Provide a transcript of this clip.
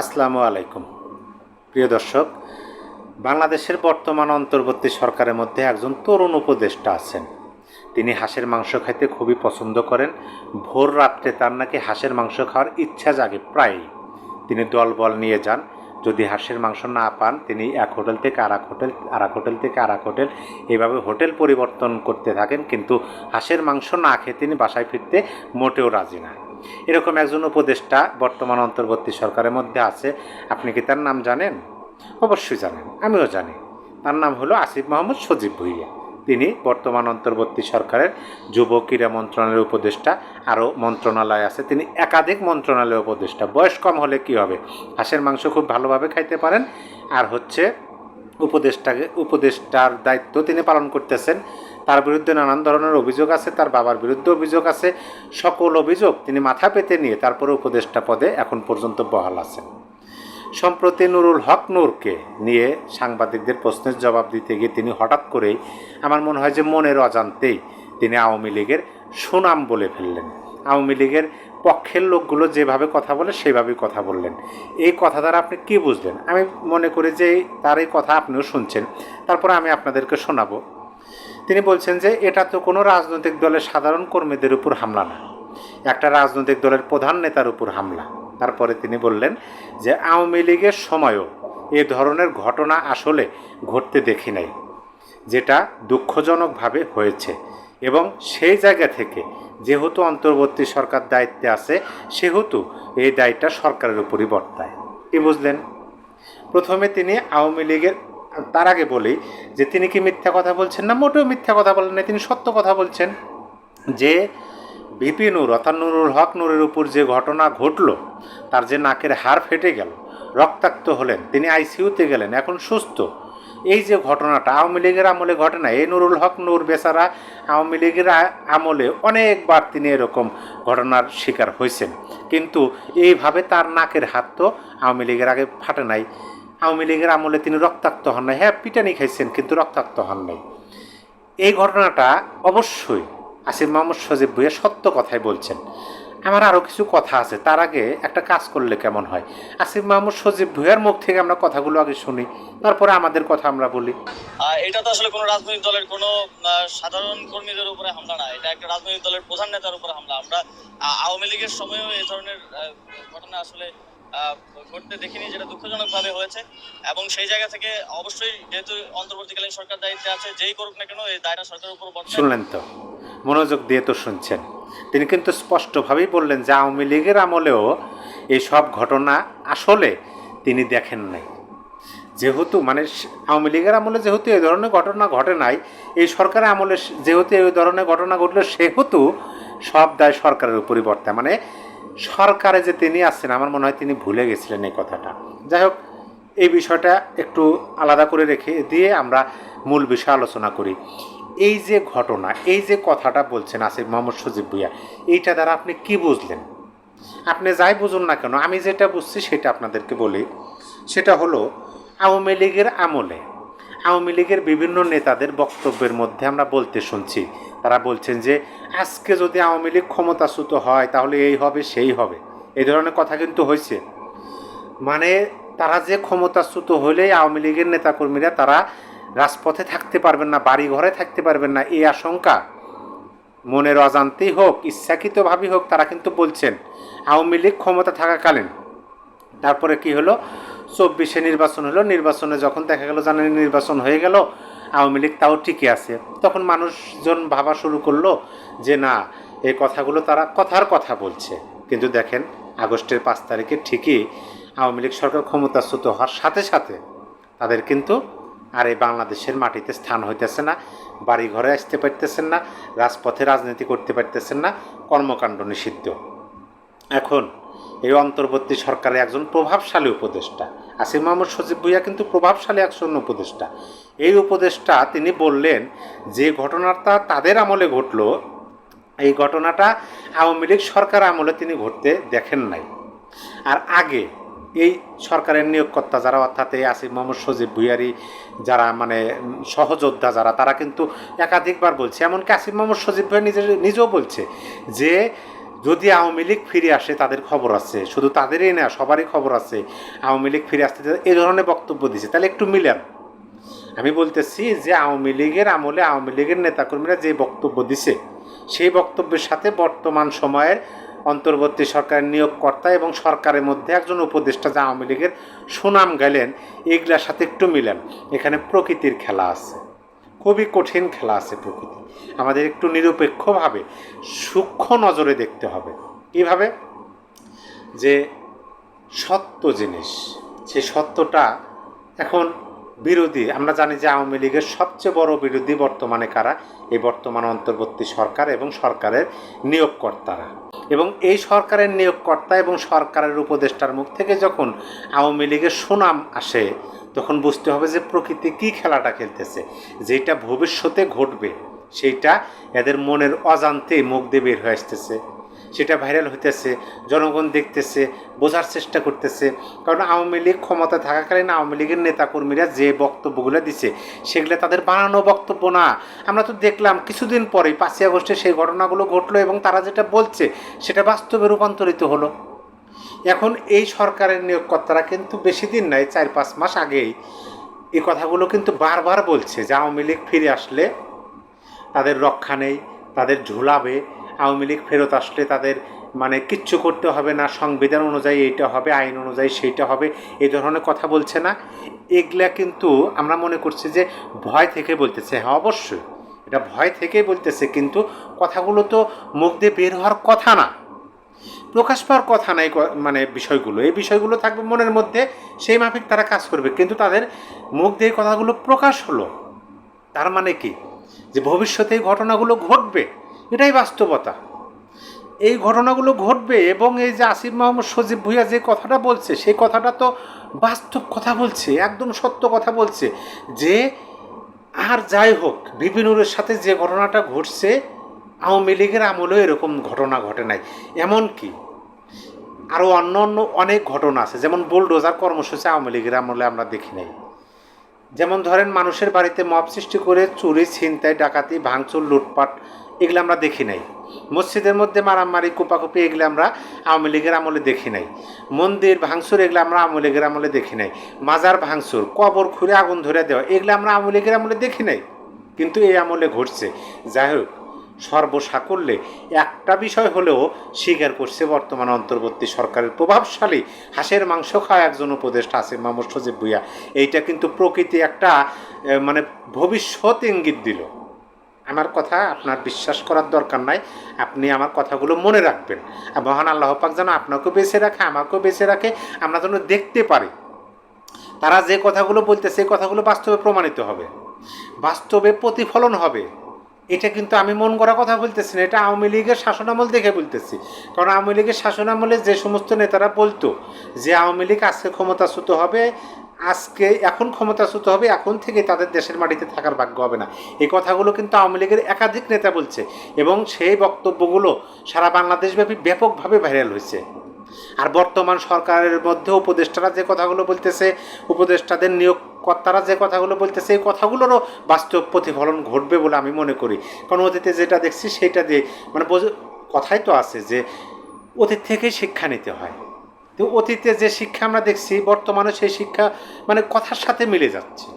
আসসালামু আলাইকুম। প্রিয় দর্শক, বাংলাদেশের বর্তমান অন্তর্বর্তী সরকারের মধ্যে একজন তরুণ উপদেষ্টা আছেন। তিনি হাঁসের মাংস খাইতে খুবই পছন্দ করেন। ভোর রাত্রে তার নাকি হাঁসের মাংস খাওয়ার ইচ্ছা জাগে প্রায়ই। তিনি দলবল নিয়ে যান। যদি হাঁসের মাংস না পান, তিনি এক হোটেল থেকে আর এক হোটেল আর এক হোটেল থেকে আর এক হোটেল এইভাবে হোটেল পরিবর্তন করতে থাকেন। কিন্তু হাঁসের মাংস না খেয়ে তিনি বাসায় ফিরতে মোটেও রাজি না। এরকম একজন উপদেষ্টা বর্তমান অন্তর্বর্তী সরকারের মধ্যে আছে। আপনি কি তার নাম জানেন? অবশ্যই জানেন, আমিও জানি। তার নাম হলো আসিফ মোহাম্মদ সজীব ভুইয়া। তিনি বর্তমান অন্তর্বর্তী সরকারের যুব ক্রীড়া মন্ত্রণালয়ের উপদেষ্টা, আরও মন্ত্রণালয় আছে। তিনি একাধিক মন্ত্রণালয়ের উপদেষ্টা। বয়স কম হলে কি হবে? হাঁসের মাংস খুব ভালোভাবে খাইতে পারেন। আর হচ্ছে উপদেষ্টাকে, উপদেষ্টার দায়িত্ব তিনি পালন করতেছেন। তার বিরুদ্ধে নানান ধরনের অভিযোগ আছে, তার বাবার বিরুদ্ধে অভিযোগ আছে, সকল অভিযোগ তিনি মাথা পেতে নিয়ে তারপরে উপদেষ্টা পদে এখন পর্যন্ত বহাল আছেন। সম্প্রতি নুরুল হক নূরকে নিয়ে সাংবাদিকদের প্রশ্নের জবাব দিতে গিয়ে তিনি হঠাৎ করেই, আমার মনে হয় যে মনের অজান্তেই, তিনি আওয়ামী লীগের সুনাম বলে ফেললেন। আওয়ামী লীগের পক্ষের লোকগুলো যেভাবে কথা বলে, সেভাবেই কথা বললেন। এই কথা দ্বারা আপনি কি বুঝলেন? আমি মনে করি যে তার এই কথা আপনিও শুনছেন। তারপরে আমি আপনাদেরকে শোনাবো। তিনি বলছেন যে এটা তো কোনো রাজনৈতিক দলের সাধারণ কর্মীদের উপর হামলা না। একটা রাজনৈতিক দলের প্রধান নেতার উপর হামলা। তারপরে তিনি বললেন যে আওয়ামী লীগের সময়ও এ ধরনের ঘটনা আসলে ঘটতে দেখি নাই, যেটা দুঃখজনকভাবে হয়েছে। এবং সেই জায়গা থেকে যেহেতু অন্তর্বর্তী সরকার দায়িত্বে আছে, সেহেতু এই দায়িত্বটা সরকারের উপরই বর্তায়। কি বুঝলেন? প্রথমে তিনি আওয়ামী লীগের তার আগে বলি যে তিনি কি মিথ্যা কথা বলছেন না? মোটেও মিথ্যা কথা বলেন না তিনি সত্য কথা বলছেন যে বিপি নূর অর্থাৎ নুরুল হক নূরের উপর যে ঘটনা ঘটলো, তার যে নাকের হাড় ফেটে গেল, রক্তাক্ত হলেন, তিনি আইসিইউতে গেলেন, এখন সুস্থ। এই যে ঘটনাটা আওয়ামী লীগের আমলে ঘটে না, এই নুরুল হক নূর বেচারা আওয়ামী লীগের আমলে অনেকবার তিনি এরকম ঘটনার শিকার হয়েছেন। কিন্তু এইভাবে তার নাকের হাত তো আওয়ামী লীগের আগে ফাটে নাই। আওয়ামী লীগের আমলে তিনি রক্তাক্ত হন নাই। হ্যাঁ পিটানি খাইছেন, কিন্তু রক্তাক্ত হন নাই। এই ঘটনাটা অবশ্যই আসিফ মোহাম্মদ সজীব ভুইয়া সত্য কথাই বলছেন। আমার আরও কিছু কথা আছে, তার আগে একটা কাজ করলে কেমন হয়? আসিফ মাহমুদ সজীব ভুইয়ার মুখ থেকে আমরা কথাগুলো আগে শুনি, তারপরে আমাদের কথা আমরা বলি। এটা তো আসলে কোনো রাজনৈতিক দলের কোনো সাধারণ কর্মীদের উপরে হামলা না। এটা একটা রাজনৈতিক দলের প্রধান নেতার উপরে হামলা। আমরা আওয়ামী লীগের সময়ও এই ধরনের ঘটনা আসলে ঘটতে দেখিনি, যেটা দুঃখজনক ভাবে হয়েছে। এবং সেই জায়গা থেকে অবশ্যই যেহেতু অন্তর্বর্তীকালীন সরকার দায়িত্বে আছে, যেই করুক না কেন, এই দায়টা সরকারের উপর শুনলেন তো, মনোযোগ দিয়ে তো শুনছেন। তিনি কিন্তু স্পষ্টভাবেই বললেন যে আওয়ামী লীগের আমলেও এই সব ঘটনা আসলে তিনি দেখেন নাই। যেহেতু মানে আওয়ামী লীগের আমলে যেহেতু এই ধরনের ঘটনা ঘটে নাই, এই সরকারের আমলে যেহেতু এই ধরনের ঘটনা ঘটলো, সেহেতু সব দায় সরকারের উপরই বর্তায়। মানে সরকারে যে তিনি আছেন, আমার মনে হয় তিনি ভুলে গেছিলেন এই কথাটা। যাই হোক এই বিষয়টা একটু আলাদা করে রেখে দিয়ে আমরা মূল বিষয় আলোচনা করি। এই যে ঘটনা, এই যে কথাটা বলছেন আসিফ মোহাম্মদ সজিব ভুইয়া, এইটা দ্বারা আপনি কি বুঝলেন? আপনি যাই বুঝুন না কেন, আমি যেটা বুঝছি সেটা আপনাদেরকে বলি। সেটা হলো, আওয়ামী লীগের আমলে আওয়ামী লীগের বিভিন্ন নেতাদের বক্তব্যের মধ্যে আমরা বলতে শুনছি। তারা বলছেন যে, আজকে যদি আওয়ামী লীগ ক্ষমতাচ্যুত হয়, তাহলে এই হবে, সেই হবে। এই ধরনের কথা কিন্তু হয়েছে। মানে তারা যে ক্ষমতাচ্যুত হলেই আওয়ামী লীগের নেতাকর্মীরা তারা রাজপথে থাকতে পারবেন না বাড়ি ঘরে থাকতে পারবেন না, এই আশঙ্কা। মনের অজান্তেই হোক, ইচ্ছাকৃতভাবেই হোক, তারা কিন্তু বলছেন, আওয়ামী লীগ ক্ষমতা থাকাকালীন। তারপরে কি হলো? চব্বিশে নির্বাচন হলো, নির্বাচনে যখন দেখা গেল জানেন নির্বাচন হয়ে গেল, আওয়ামী লীগ তাও ঠিকই আছে। তখন মানুষজন ভাবা শুরু করল যে না, এই কথাগুলো তারা কথার কথা বলছে। কিন্তু দেখেন, আগস্টের পাঁচ তারিখে ঠিকই আওয়ামী লীগ সরকার ক্ষমতাচ্যুত হওয়ার সাথে সাথে তাদের কিন্তু আর এই বাংলাদেশের মাটিতে স্থান হইতেছে না বাড়ি ঘরে আসতে পারতেছেন না, রাজপথে রাজনীতি করতে পারতেছেন না, কর্মকাণ্ড নিষিদ্ধ। এখন এই অন্তর্বর্তী সরকারের একজন প্রভাবশালী উপদেষ্টা। আসিফ মাহমুদ সজীব ভুইয়া কিন্তু প্রভাবশালী একজন উপদেষ্টা। এই উপদেষ্টা তিনি বললেন, যে ঘটনাটা তাদের আমলে ঘটলো, এই ঘটনাটা আওয়ামী লীগ সরকার আমলে তিনি ঘটতে দেখেন নাই। আর আগে এই সরকারের নিয়োগকর্তা যারা, অর্থাৎ এই আসিফ মোহাম্মদ সজীব ভুইয়ারি যারা মানে সহযোদ্ধা যারা, তারা কিন্তু একাধিকবার বলছে। এমনকি আসিফ মোহাম্মদ সজীব ভুইয়া নিজে, নিজেও বলছে যে যদি আওয়ামী লীগ ফিরে আসে, তাদের খবর আছে। শুধু তাদেরই না, সবারই খবর আছে। আওয়ামী লীগ ফিরে আসতে এই ধরনের বক্তব্য দিছে। তাহলে একটু মিলান। আমি বলতেছি যে আওয়ামী লীগের আমলে আওয়ামী লীগের নেতাকর্মীরা যে বক্তব্য দিছে, সেই বক্তব্যের সাথে বর্তমান সময়ের অন্তর্বর্তী সরকারের নিয়োগকর্তা এবং সরকারের মধ্যে একজন উপদেষ্টা যা আওয়ামী লীগের সুনাম গেলেন এগুলার সাথে একটু মিলেন। এখানে প্রকৃতির খেলা আছে। খুবই কঠিন খেলা আছে প্রকৃতি। আমাদের একটু নিরপেক্ষভাবে সূক্ষ্ম নজরে দেখতে হবে। কীভাবে? যে সত্য জিনিস সেই সত্যটা এখন বিরোধী। আমরা জানি যে আওয়ামী লীগের সবচেয়ে বড় বিরোধী বর্তমানে কারা? এই বর্তমান অন্তর্বর্তী সরকার এবং সরকারের নিয়োগকর্তারা। এবং এই সরকারের নিয়োগকর্তা এবং সরকারের উপদেষ্টার মুখ থেকে যখন আওয়ামী লীগের সুনাম আসে তখন বুঝতে হবে যে প্রকৃতি কী খেলাটা খেলতেছে। যেটা ভবিষ্যতে ঘটবে, সেইটা এদের মনের অজান্তে মুখ দিয়ে বের হয়ে আসতেছে। সেটা ভাইরাল হইতেছে, জনগণ দেখতেছে, বোঝার চেষ্টা করতেছে। কারণ আওয়ামী লীগ ক্ষমতা থাকাকালীন আওয়ামী লীগের নেতাকর্মীরা যে বক্তব্যগুলো দিছে, সেগুলো তাদের বানানো বক্তব্য না। আমরা তো দেখলাম কিছুদিন পরেই পাঁচই আগস্টে সেই ঘটনাগুলো ঘটলো এবং তারা যেটা বলছে, সেটা বাস্তবে রূপান্তরিত হলো। এখন এই সরকারের নিয়োগকর্তারা কিন্তু বেশি দিন নাই, চার পাঁচ মাস আগেই। এই কথাগুলো কিন্তু বারবার বলছে যে আওয়ামী লীগ ফিরে আসলে তাদের রক্ষা নেই, তাদের ঝুলাবে। আওয়ামী লীগ ফেরত আসলে তাদের মানে কিচ্ছু করতে হবে না, সংবিধান অনুযায়ী এইটা হবে, আইন অনুযায়ী সেইটা হবে এই ধরনের কথা বলছে না। এগুলা কিন্তু আমরা মনে করছি যে ভয় থেকে বলতেছে। হ্যাঁ অবশ্যই। এটা ভয় থেকেই বলতেছে, কিন্তু কথাগুলো তো মুখ দিয়ে বের হওয়ার কথা না। প্রকাশ পাওয়ার কথা নাই মানে বিষয়গুলো। এই বিষয়গুলো থাকবে মনের মধ্যে, সেই মাফিক তারা কাজ করবে। কিন্তু তাদের মুখ দিয়ে কথাগুলো প্রকাশ হলো। তার মানে কি? যে ভবিষ্যতে এই ঘটনাগুলো ঘটবে, এটাই বাস্তবতা। এই ঘটনাগুলো ঘটবে এবং এই যে আসিফ মোহাম্মদ সজীব ভুইয়া যে কথাটা বলছে, সেই কথাটা তো বাস্তব কথা বলছে, একদম সত্য কথা বলছে। যে আর যাই হোক বিপিনুরের সাথে যে ঘটনাটা ঘটছে আওয়ামী লীগের আমলেও এরকম ঘটনা ঘটে নাই। এমন কি? আরও অন্য অন্য অনেক ঘটনা আছে। যেমন বুলডোজার কর্মসূচি আওয়ামী লীগের আমলে আমরা দেখি নাই। যেমন ধরেন মানুষের বাড়িতে মপ সৃষ্টি করে চুরি, ছিনতাই, ডাকাতি, ভাঙচুর, লুটপাট এগুলো আমরা দেখি নাই। মসজিদের মধ্যে মারামারি, কোপাকুপি এগুলো আমরা আওয়ামী লীগের আমলে দেখি নাই। মন্দির ভাঙচুর এগুলো আমরা আওয়ামী লীগের আমলে দেখি নাই। মাজার ভাঙচুর, কবর খুঁড়ে আগুন ধরে দেওয়া এগুলো আমরা আওয়ামী লীগের আমলে দেখি নাই। কিন্তু এই আমলে ঘটছে। যাই হোক সর্বসাকল্যে একটা বিষয় হলেও স্বীকার করছে বর্তমান অন্তর্বর্তী সরকারের প্রভাবশালী হাঁসের মাংস খাওয়া একজন উপদেষ্টা আছে মামুর সজীব ভুইয়া। এইটা কিন্তু প্রকৃতি একটা মানে ভবিষ্যৎ ইঙ্গিত দিল। আমার কথা আপনার বিশ্বাস করার দরকার নাই, আপনি আমার কথাগুলো মনে রাখবেন। মহান আল্লাহ পাক যেন আপনাকেও বেঁচে রাখে, আমাকেও বেঁচে রাখে, আমরা যেন দেখতে পারি। তারা যে কথাগুলো বলতে সেই কথাগুলো বাস্তবে প্রমাণিত হবে। বাস্তবে প্রতিফলন হবে। এটা কিন্তু আমি মন করা কথা বলতেছি না, এটা আওয়ামী লীগের শাসনামল দেখে বলতেছি। কারণ আওয়ামী লীগের শাসনামলে যে সমস্ত নেতারা বলতো যে আওয়ামী লীগ আজকে ক্ষমতাচ্যুত হবে, আজকে এখন ক্ষমতাচ্যুত হবে, এখন থেকে তাদের দেশের মাটিতে থাকার ভাগ্য হবে না। এই কথাগুলো কিন্তু আওয়ামী লীগের একাধিক নেতা বলছে এবং সেই বক্তব্যগুলো সারা বাংলাদেশব্যাপী ব্যাপকভাবে ভাইরাল হয়েছে। আর বর্তমান সরকারের মধ্যে উপদেষ্টারা যে কথাগুলো বলতেছে, উপদেষ্টাদের নিয়োগকর্তারা যে কথাগুলো বলতেছে, সেই কথাগুলোরও বাস্তব প্রতিফলন ঘটবে বলে আমি মনে করি। কারণ অতীতে যেটা দেখছি, সেটা দিয়ে মানে কথাই তো আছে যে অতীত থেকেই শিক্ষা নিতে হয়। তো অতীতে যে শিক্ষা আমরা দেখছি, বর্তমানে সেই শিক্ষা মানে কথার সাথে মিলে যাচ্ছে।